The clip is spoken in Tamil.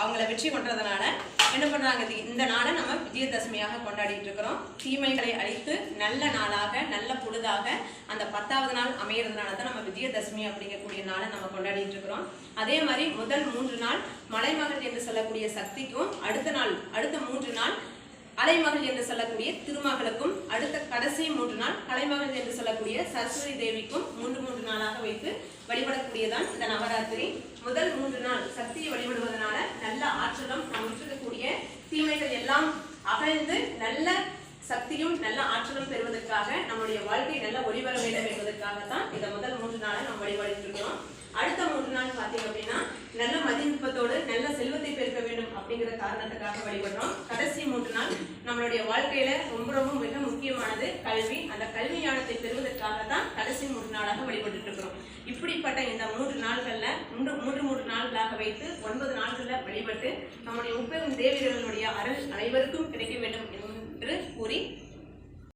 அவங்கள வெற்றி கொண்டதுனால என்ன பண்றாங்க? இந்த நாளை நம்ம விஜயதசமியாக கொண்டாடிட்டு இருக்கிறோம். தீமைகளை அழித்து நல்ல நாளாக நல்ல பொழுதாக அந்த பத்தாவது நாள் அமையிறதுனால தான் நம்ம விஜயதசமி அப்படிங்கக்கூடிய நாளை நம்ம கொண்டாடிட்டு இருக்கிறோம். அதே மாதிரி முதல் மூன்று நாள் மலைமகள் என்று சொல்லக்கூடிய சக்திக்கும் அடுத்த நாள் அடுத்த மூன்று நாள் அலைமகள் என்று சொல்லக்கூடிய திருமகளுக்கும் அடுத்த கடைசி மூன்று நாள் கலைமகள் என்று சொல்லக்கூடிய சரஸ்வதி தேவிக்கும் மூன்று மூன்று நாளாக வைத்து வழிபடக்கூடியதான் இந்த நவராத்திரி. முதல் மூன்று நாள் சக்தியை வழி நல்ல ஆற்றலும் நமக்கு இருக்கக்கூடிய தீமைகள் எல்லாம் அகழ்ந்து நல்ல சக்தியும் நல்ல ஆற்றலும் பெறுவதற்காக நம்முடைய வாழ்க்கை நல்ல ஒளிவர வேண்டும் என்பதற்காக தான் இந்த முதல் மூன்று நாளை நாம் வழிபடுகிறோம் இருக்கிறோம் அடுத்த மூன்று நாள் பார்த்தீங்க அப்படின்னா நல்ல மதிநுட்பத்தோடு நல்ல செல்வத்தை பெருக்க வேண்டும் அப்படிங்கிற காரணத்துக்காக வழிபடுறோம். கடைசி மூன்று நாள் நம்மளுடைய வாழ்க்கையில ரொம்ப ரொம்ப மிக முக்கியமானது கல்வி. அந்த கல்வி ஞானத்தை பெறுவதற்காக தான் கடைசி மூன்று நாளாக வழிபட்டு இருக்கிறோம். இப்படிப்பட்ட இந்த மூன்று நாள்கள்ல மூன்று மூன்று மூன்று நாள்களாக வைத்து ஒன்பது நாட்கள்ல வழிபட்டு நம்முடைய முப்பெரும் தேவிகளுடைய அருள் அனைவருக்கும் கிடைக்க வேண்டும்